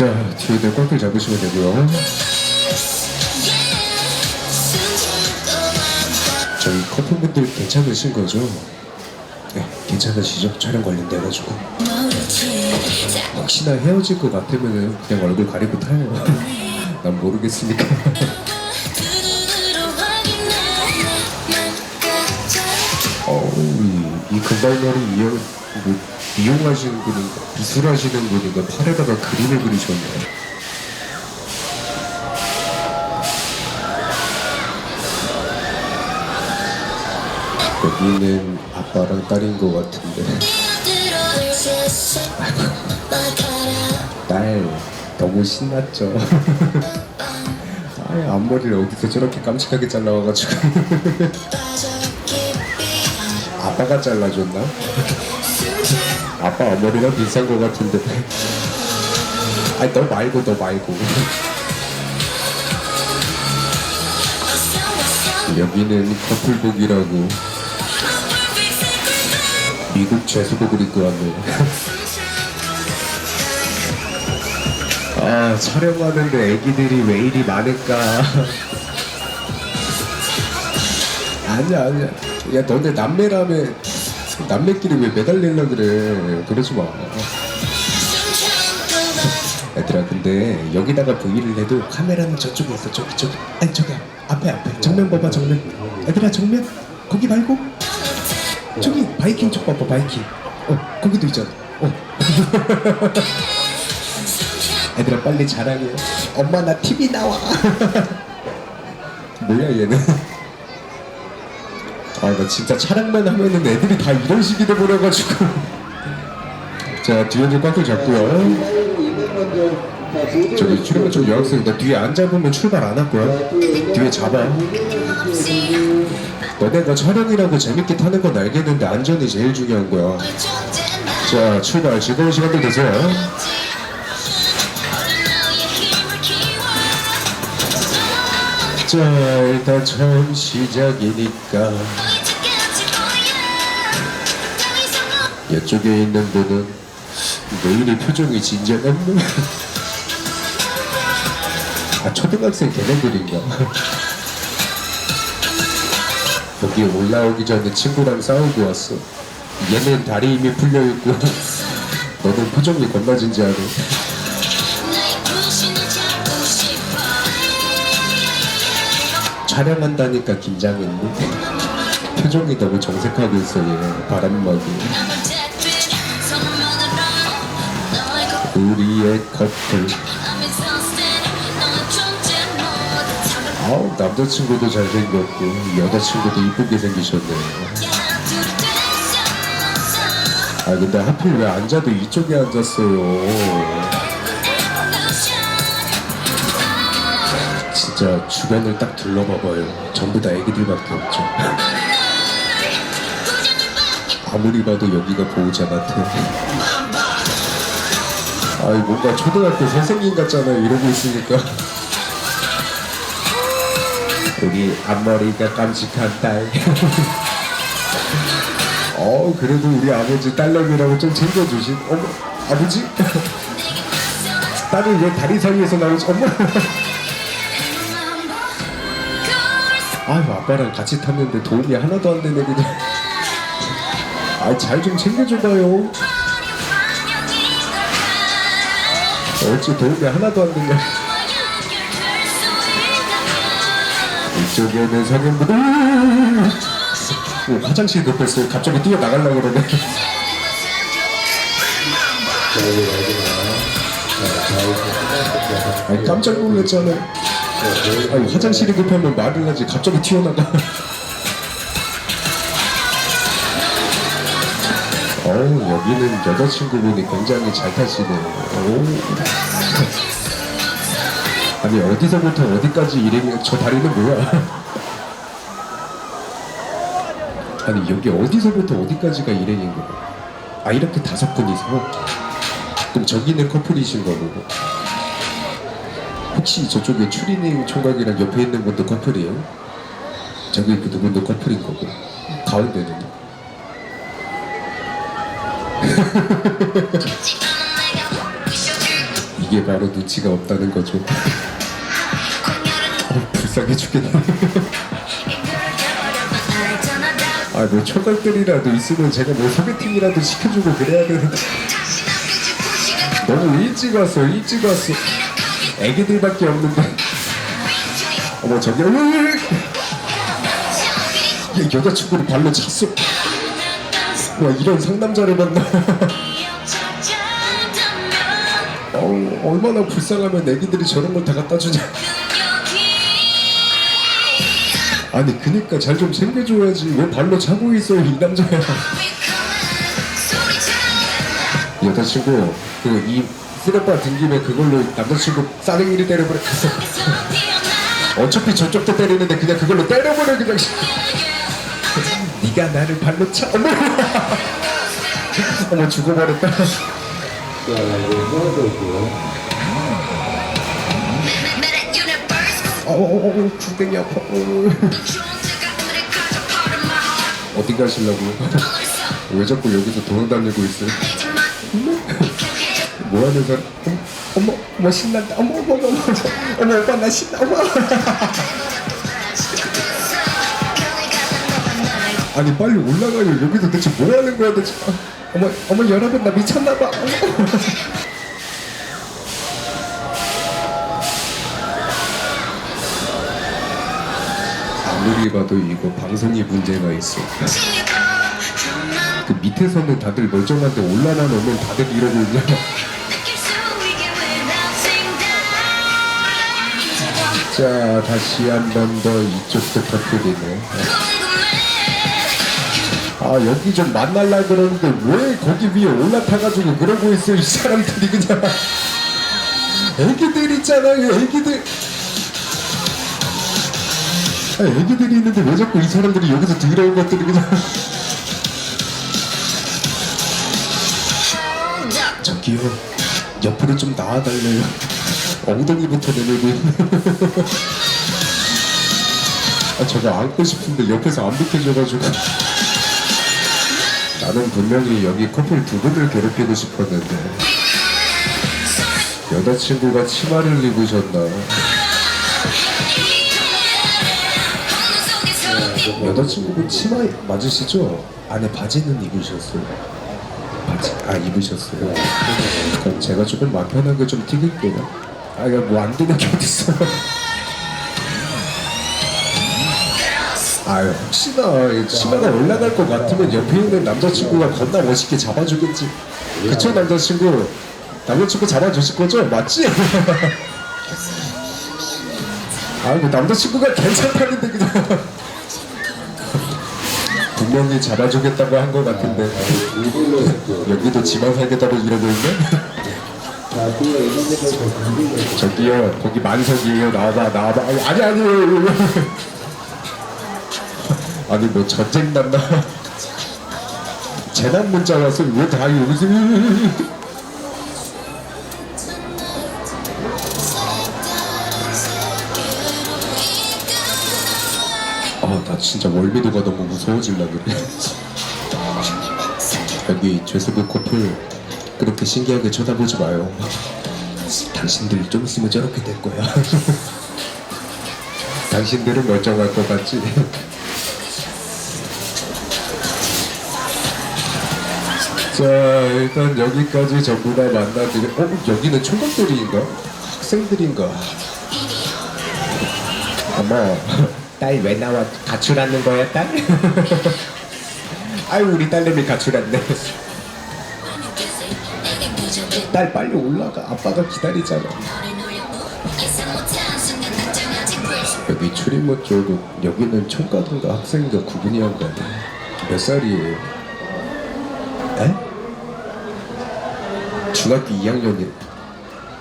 자, 뒤에도 꽉꽉 잡으시면 되고요. 저희 커플분들 괜찮으신 거죠? 네, 괜찮으시죠? 촬영 관련돼가지고. 혹시나 헤어질 것 같으면 그냥 얼굴 가리고 타요. 난 모르겠으니까. 어우, 이, 이 금발머리 뭐, 이용하시는 분인가, 비술하시는 분인가, 팔에다가 그림을 그리셨네요. 여기는 아빠랑 딸인 것 같은데. 딸, 너무 신났죠? 아예 앞머리를 어디서 저렇게 깜찍하게 잘라와가지고. 아빠가 잘라줬나? 아빠 앞머리랑 비슷한 것 같은데. 아니, 너 말고, 너 말고. 여기는 커플복이라고 미국 죄수복을 입고 왔네요. 아, 촬영하는데 애기들이 왜 이리 많을까? 아니야, 아니야. 야, 너네 남매라며 남매끼리 왜 매달리려 그래? 그러지 마. 얘들아, 근데 여기다가 V를 해도 카메라는 저쪽에 있어. 저기, 저기. 아니, 저기. 앞에, 앞에. 정면 봐봐, 정면. 얘들아, 정면. 거기 말고. 저기, 바이킹 쪽 봐봐, 바이킹. 어, 거기도 있잖아. 어. 얘들아, 빨리 자랑해. 엄마, 나 TV 나와. 뭐야, 얘는. 아, 나 진짜 촬영만 하면은 애들이 다 이런 식이 돼버려가지고. 자, 뒤에도 꽉꽉 잡고요. 저기 출연만 좀 여학생, 너 뒤에 안 잡으면 출발 안 할 거야. 뒤에 잡아. 너네가 촬영이라고 재밌게 타는 건 알겠는데 안전이 제일 중요한 거야. 자, 출발. 즐거운 시간들 되세요. 자, 일단 처음 시작이니까 이쪽에 있는 분은 내일의 표정이 진정했네. 아, 초등학생 걔네들인가? 여기 올라오기 전에 친구랑 싸우고 왔어. 얘는 다리 힘이 풀려있고, 너는 표정이 겁나 진지하네. 촬영한다니까 긴장했네. 표정이 너무 정색하고 있어, 얘. 바람막이. 우리의 커플. 아우, 남자친구도 잘생겼고, 여자친구도 이쁘게 생기셨네요. 아, 근데 하필 왜 앉아도 이쪽에 앉았어요. 진짜 주변을 딱 둘러봐봐요. 전부 다 애기들밖에 없죠. 아무리 봐도 여기가 보호자 같아. 아이 뭔가 초등학교 선생님 같잖아요. 이러고 있으니까. 우리 앞머리가 깜찍한 딸. 어 그래도 우리 아버지 딸내미라고 좀 챙겨주신 어머 아버지 딸이 왜 다리 사이에서 나오지 엄마 아유 아빠랑 같이 탔는데 도움이 하나도 안 되네 그냥 아잘 좀 챙겨줘봐요 어찌 도움이 하나도 안 되냐 이쪽에는 성인분들. 오, 화장실 급했어요 갑자기 뛰어나가려고 그러네. 아니 깜짝 놀랐잖아 아니 화장실이 급하면 말을 하지. 갑자기 튀어나가 어우 여기는 여자친구분이 굉장히 잘 타시네요. 오. 아니 어디서부터 어디까지 일행이 저 다리는 뭐야? 아니 여기 어디서부터 어디까지가 일행인 거야? 아 이렇게 다섯 분이서? 그럼 저기는 커플이신 거고. 혹시 저쪽에 추리닝 총각이랑 옆에 있는 분도 커플이에요? 저기 그 누군도 커플인 거고. 가운데는 이게 바로 눈치가 없다는 거죠. 어, 불쌍해 죽겠네. 아, 뭐 초등들이라도 있으면 제가 뭐 소개팅이라도 시켜주고 그래야 되는데 너무 일찍 왔어, 일찍 왔어. 애기들밖에 없는데. 어머 저기! 야, 여자친구를 발로 찼어. 와 이런 상남자를 만나. 어, 얼마나 불쌍하면 애기들이 저런 걸 다 갖다 주냐. 아니 그니까 잘 좀 챙겨줘야지 왜 발로 차고 있어 이 남자야 여자친구 그이 쓰레빠 든 김에 그걸로 남자친구 싸대기를 때려버려 어차피 저쪽도 때리는데 그냥 그걸로 때려버려 그냥 네가 나를 발로 차 어머 어머 죽어버렸다. 자, 이제 헤어져 있고요. 어어어 궁뎅이 아파. 어. 어디 가시려고 왜 자꾸 여기서 돌아다니고 있어요? 뭐 하는 사람? 어머 어머 어머 신난다. 어머 어머 어머 어머 어머 오빠 나 신나. 어머 아니 빨리 올라가요. 여기서 대체 뭐 하는 거야 대체? 아, 어머 어머 여러분 나 미쳤나 봐. 아무리 봐도 이거 방송이 문제가 있어. 그 밑에서는 다들 멀쩡한데 올라만 오면 다들 이러고 있냐 자 다시 한 번 더 이쪽도 터뜨리네 아 여기 좀 만날라 그러는데 왜 거기 위에 올라타가지고 그러고 있어 이 사람들이 그냥. 애기들 있잖아요 애기들. 아 애기들이 있는데 왜 자꾸 이 사람들이 여기서 더러운 것들이 그냥. 저기요 옆으로 좀 나와달래요. 엉덩이부터 내밀고 아 저거 안고 싶은데 옆에서 안 비켜줘가지고 나는 분명히 여기 커플 두 분을 괴롭히고 싶었는데 여자친구가 치마를 입으셨나? 여자친구분 치마 맞으시죠? 안에 바지는 입으셨어요. 바지 아 입으셨어요. 그럼 제가 조금 맘 편하게 좀 튀길게요. 아 이거 뭐안 되는 게 어딨어 아 혹시나 이 치마가 올라갈 것 같으면 옆에 있는 남자친구가 겁나 멋있게 잡아주겠지 그쵸 남자친구 남자친구 잡아주실 거죠? 맞지? 아이고 남자친구가 괜찮다는데 그냥 분명히 잡아주겠다고 한 것 같은데 이걸로 했고요. 여기도 지방 살겠다고 이러고 있네? 자, 했고. 저기요 거기 만석이에요 나와봐 나와봐 아니 아니 아니 뭐 전쟁 났나 재난 문자 와서 왜다 여기서 아나 진짜 월미도가 너무 무서워질라 그래 여기 죄수부 커플 그렇게 신기하게 쳐다보지 마요 당신들 좀 있으면 저렇게 될 거야. 당신들은 멀쩡할 것 같지? 자, 일단 여기까지 전부 다 만나드려. 어, 여기는 총각들인가? 학생들인가? 어머, 딸 왜 나와? 가출하는 거야, 딸? 아유, 우리 딸내미 가출했네. 딸 빨리 올라가. 아빠가 기다리잖아. 여기 출입문 쪽은 여기는 총각인가 학생인가 구분이 안 가네. 몇 살이에요? 에? 중학교 2학년이.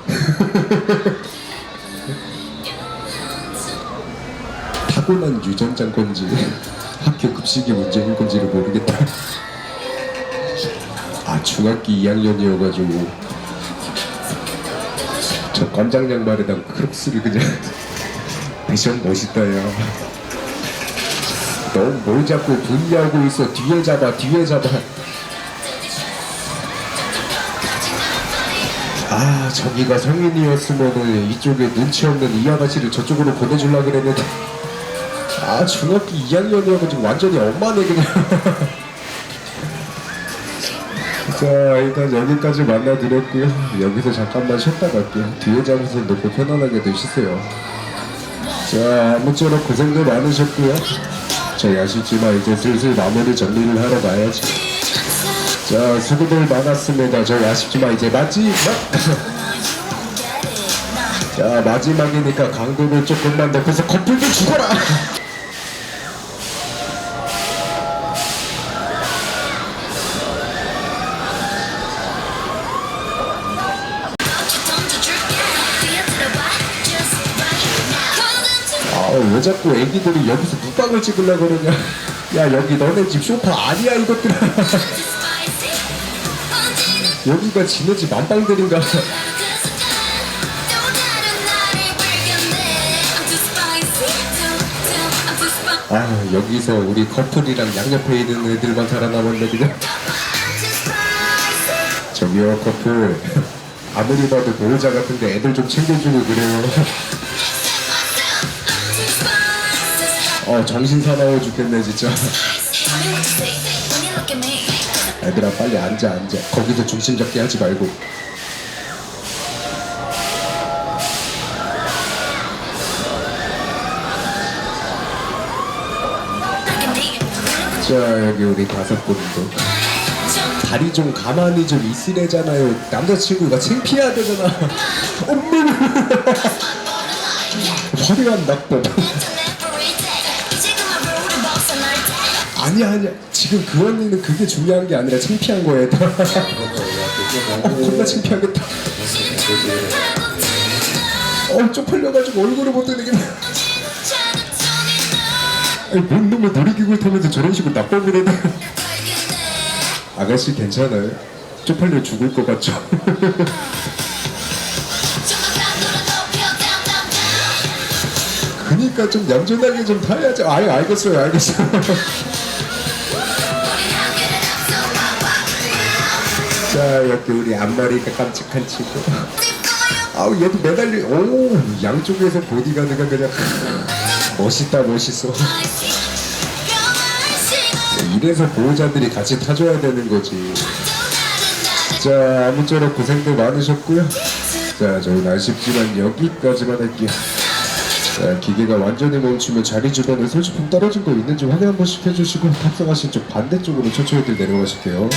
타고난 유전자인 건지 학교 급식이 문제인 건지를 모르겠다. 아 중학교 2학년이어가지고 저 깜장 양말에다가 크록스를 그냥 패션 멋있다 야 너뭘 자꾸 분리하고 있어 뒤에 잡아 뒤에 잡아 아 저기가 성인이었으면은 이쪽에 눈치 없는 이 아가씨를 저쪽으로 보내주려 그랬는데. 아 중학교 2학년이어가지고 완전히 엄마네 그냥. 자 일단 여기까지 만나드렸고요. 여기서 잠깐만 쉬었다 갈게요. 뒤에 장소 놓고 편안하게들 쉬세요. 자 아무쪼록 고생도 많으셨고요. 저희 아쉽지만 이제 슬슬 마무리 정리를 하러 가야지 자 수고들 많았습니다. 저희 아쉽지만 이제 마지막 자 마지막이니까 강도를 조금만 높여서 커플도 죽어라! 아왜 자꾸 애기들이 여기서 묵방을 찍으려고 그러냐. 야 여기 너네 집 소파 아니야 이것들아 여기가 지네 집 안방들인가? 아 여기서 우리 커플이랑 양옆에 있는 애들만 살아남았네 그냥 저기요 커플. 아무리 봐도 보호자 같은데 애들 좀 챙겨주고 그래요. 어 정신 사나워 죽겠네 진짜 애들아 빨리 앉아 앉아. 거기서 중심 잡기 하지 말고. 자 여기 우리 다섯 분도. 다리 좀 가만히 좀 있으래잖아요. 남자친구가 창피해야 되잖아. 엄마! 화려한 낙법 아니야 아니야. 지금 그 언니는 그게 중요한 게 아니라 창피한 거예요. 어 겁나 창피하겠다. 어 쪽팔려가지고 얼굴을 못 드는 게 아니 뭔 놈의 놀이기구를 타면서 저런 식으로 낙법을 해도 아가씨 괜찮아요? 쪽팔려 죽을 것 같죠? 그니까 좀 얌전하게 좀 타야죠. 아유 알겠어요 알겠어요 자 여기 우리 앞머리가 깜찍한 친구. 아우 얘도 매달리 오 양쪽에서 보디가드가 그냥 멋있다 멋있어. 이래서 보호자들이 같이 타줘야 되는 거지. 자 아무쪼록 고생도 많으셨고요. 자 저희는 아쉽지만 여기까지만 할게요. 자 기계가 완전히 멈추면 자리 주변에 솔직품 떨어진 거 있는지 확인 한 번씩 해주시고 탑승하신 쪽 반대쪽으로 천천히들 내려가실게요